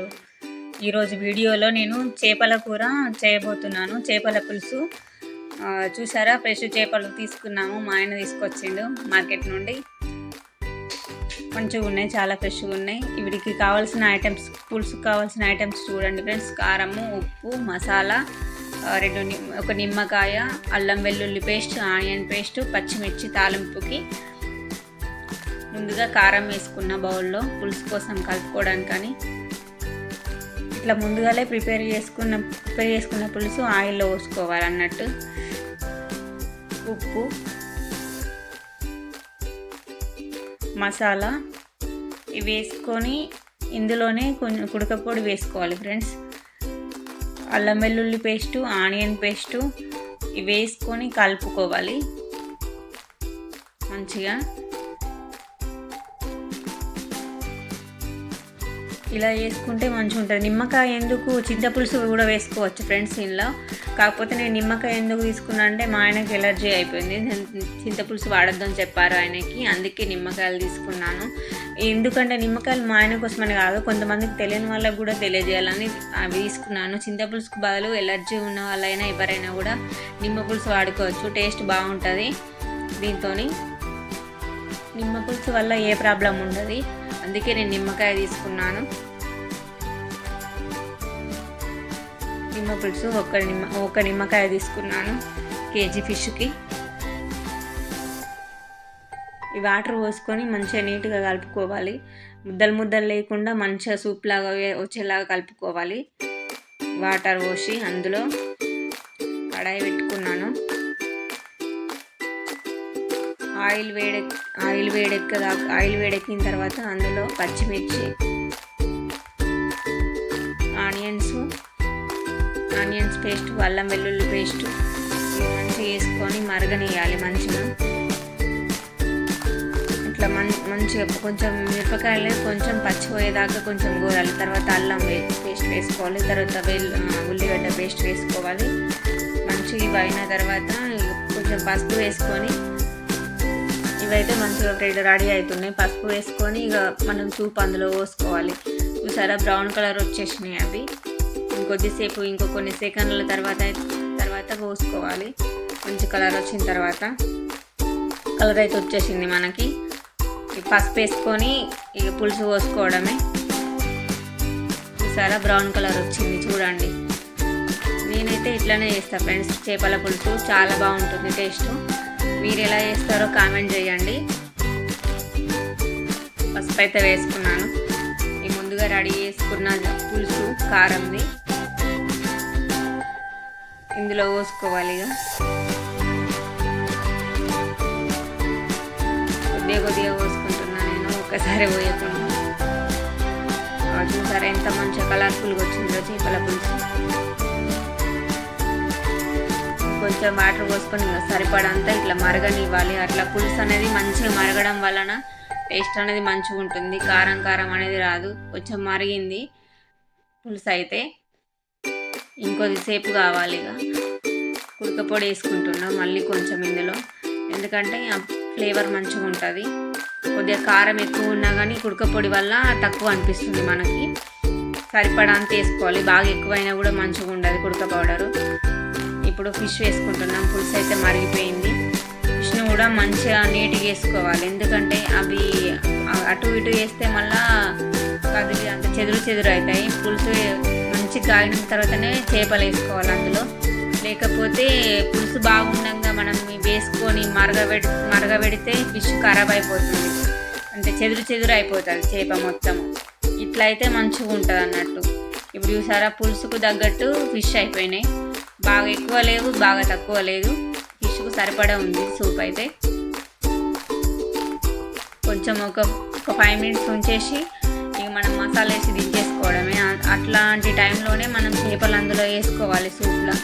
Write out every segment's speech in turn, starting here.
ఉన్నారు ఈరోజు వీడియోలో నేను చేపల కూర చేయబోతున్నాను. చేపల పులుసు. చూసారా? ఫ్రెష్ చేపలు తీసుకున్నాము. మా ఆయన తీసుకొచ్చిండు మార్కెట్ నుండి. మంచిగా ఉన్నాయి చాలా ఫ్రెష్గా ఉన్నాయి. వీడికి కావాల్సిన ఐటమ్స్ పులుసుకు కావాల్సిన ఐటమ్స్ చూడండి ఫ్రెండ్స్. కారము ఉప్పు మసాలా రెండు ఒక నిమ్మకాయ అల్లం వెల్లుల్లి పేస్ట్ ఆనియన్ పేస్ట్ పచ్చిమిర్చి తాలింపుకి. ముందుగా కారం వేసుకున్న బౌల్లో పులుసు కోసం కలుపుకోవడానికి కానీ ఇట్లా ముందుగానే ప్రిపేర్ చేసుకున్న ప్రిపేర్ చేసుకున్న పులుసు ఆయిల్లో పోసుకోవాలి అన్నట్టు ఉప్పు మసాలా ఇవి వేసుకొని ఇందులోనే కొంచెం కుడకపొడి వేసుకోవాలి ఫ్రెండ్స్. అల్లం వెల్లుల్లి పేస్టు ఆనియన్ పేస్టు ఇవి వేసుకొని కలుపుకోవాలి. మంచిగా ఇలా వేసుకుంటే మంచిగా ఉంటుంది నిమ్మకాయ ఎందుకు? చింతపులుసు కూడా వేసుకోవచ్చు ఫ్రెండ్స్ ఇంట్లో. కాకపోతే నేను నిమ్మకాయ ఎందుకు తీసుకున్నా అంటే మా ఆయనకి ఎలర్జీ అయిపోయింది. నేను చింతపులుసు అని చెప్పారు ఆయనకి. అందుకే నిమ్మకాయలు తీసుకున్నాను. ఎందుకంటే నిమ్మకాయలు మా ఆయన కోసమని కాదు కొంతమందికి తెలియని వాళ్ళకి కూడా తెలియజేయాలని అవి తీసుకున్నాను. చింతపులుసుకు బదులు ఎలర్జీ ఉన్న వాళ్ళైనా ఎవరైనా కూడా నిమ్మపులుసు వాడుకోవచ్చు. టేస్ట్ బాగుంటుంది దీంతో నిమ్మ పులుసు వల్ల ఏ ప్రాబ్లం ఉండదు. అందుకే నేను నిమ్మకాయ తీసుకున్నాను. నిమ్మ పులుసు ఒక నిమ్మ ఒక నిమ్మకాయ తీసుకున్నాను కేజీ ఫిష్కి. ఈ వాటర్ పోసుకొని మంచిగా నీట్గా కలుపుకోవాలి. ముద్దలు ముద్దలు లేకుండా మంచిగా సూప్ లాగా వచ్చేలాగా కలుపుకోవాలి. వాటర్ పోసి అందులో కడాయి పెట్టుకున్నాను. ఆయిల్ వేడె ఆయిల్ వేడెక్క ఆయిల్ వేడెక్కిన తర్వాత అందులో పచ్చిమిర్చి ఆనియన్స్ ఆనియన్స్ పేస్ట్ అల్లం వెల్లుల్లి పేస్ట్ మంచిగా వేసుకొని మరగనియాలి మంచిగా. ఇట్లా మం మంచిగా కొంచెం మిరపకాయలు కొంచెం పచ్చిపోయేదాకా కొంచెం గోరాలి. తర్వాత అల్లం పేస్ట్ వేసుకోవాలి. తర్వాత వెల్లు ఉల్లిగడ్డ పేస్ట్ వేసుకోవాలి. మంచిగా ఇవి అయిన తర్వాత కొంచెం పసుపు వేసుకొని ఇవైతే మంచిగా రెడీ రెడీ అవుతున్నాయి. పసుపు వేసుకొని ఇక మనం సూప్ అందులో పోసుకోవాలి. చూసారా? బ్రౌన్ కలర్ వచ్చేసినాయి అవి. ఇంకొద్దిసేపు ఇంకో కొన్ని సెకండ్ల తర్వాత తర్వాత పోసుకోవాలి. మంచి కలర్ వచ్చిన తర్వాత. కలర్ అయితే వచ్చేసింది మనకి. పసుపు వేసుకొని ఇక పులుసు పోసుకోవడమే. చూసారా? బ్రౌన్ కలర్ వచ్చింది చూడండి. నేనైతే ఇట్లానే చేస్తాను ఫ్రెండ్స్. చేపల పులుసు చాలా బాగుంటుంది టేస్ట్. మీరు ఎలా చేస్తారో కామెంట్ చేయండి. పసుపు అయితే వేసుకున్నాను. ఈ ముందుగా రెడీ చేసుకున్న పులుసు కారంది. ఇందులో పోసుకోవాలి ఇక. కొద్దిగా కొద్దిగా పోసుకుంటున్నా నేను ఒక్కసారి పోయకుండా. చూసారా ఎంత మంచి కలర్ఫుల్గా వచ్చిందో చేపల పులుసు. కొంచెం వాటర్ పోసుకొని సరిపడంతా ఇట్లా మరగనివ్వాలి. అట్లా పులుసు అనేది మంచిగా మరగడం వలన టేస్ట్ అనేది మంచిగా ఉంటుంది. కారం కారం అనేది రాదు. కొంచెం మరిగింది పులుసు అయితే. ఇంకొద్దిసేపు కావాలి ఇక. కుడుకపొడి వేసుకుంటున్నాం మళ్ళీ కొంచెం ఇందులో. ఎందుకంటే ఆ ఫ్లేవర్ మంచిగా ఉంటుంది. కొద్దిగా కారం ఎక్కువ ఉన్నా కానీ కుడకపొడి వల్ల తక్కువ అనిపిస్తుంది మనకి. సరిపడా అంత వేసుకోవాలి. బాగా ఎక్కువైనా కూడా మంచిగా ఉండదు కుడక పౌడరు. ఇప్పుడు ఫిష్ వేసుకుంటున్నాం పులుసు అయితే మరిగిపోయింది. ఫిష్ను కూడా మంచిగా నీట్గా వేసుకోవాలి. ఎందుకంటే అవి అటు ఇటు వేస్తే మళ్ళా కదిలి అంత చెదురు చెదురు అవుతాయి. పులుసు మంచి కాగిన తర్వాతనే చేపలు వేసుకోవాలి అందులో. లేకపోతే పులుసు బాగుండగా మనం వేసుకొని మరగబెడి మరగబెడితే ఫిష్ ఖరాబ్ అయిపోతుంది. అంటే చెదురు చెదురు అయిపోతుంది చేప మొత్తం. ఇట్లా అయితే మంచిగా ఉంటుంది అన్నట్టు ఇప్పుడు చూసారా పులుసుకు తగ్గట్టు ఫిష్ అయిపోయినాయి. బాగా ఎక్కువ లేవు బాగా తక్కువ లేదు. ఫిష్కు సరిపడా ఉంది సూప్ అయితే. కొంచెం ఒక ఒక ఫైవ్ మినిట్స్ ఉంచేసి ఇక మనం మసాలా వేసి దించేసుకోవడమే. అట్లాంటి టైంలోనే మనం చేపలు అందులో వేసుకోవాలి సూప్లో.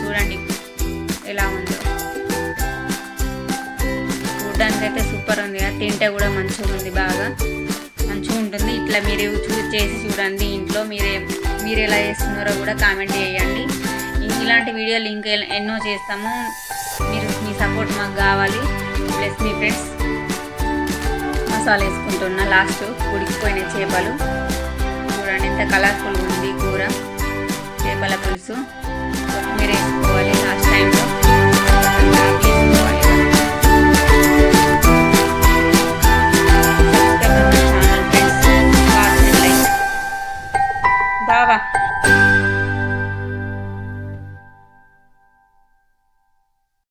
చూడండి ఎలా ఉందో. చూడడానికి అయితే సూపర్ ఉంది. కదా తింటే కూడా మంచిగా ఉంది బాగా. మంచిగా ఉంటుంది. ఇట్లా మీరు చూసి చేసి చూడండి ఇంట్లో మీరే మీరు ఎలా చేస్తున్నారో కూడా కామెంట్ చేయండి. ఇలాంటి వీడియోలు ఇంకా ఎన్నో చేస్తాము. మీరు మీ సపోర్ట్ మాకు కావాలి. ప్లస్ మీ ఫ్రెండ్స్ మసాలా వేసుకుంటున్నా లాస్ట్ ఉడికిపోయిన చేపలు. చూడండి ఎంత కలర్ఫుల్ ఉంది కూర. చేపల పులుసు.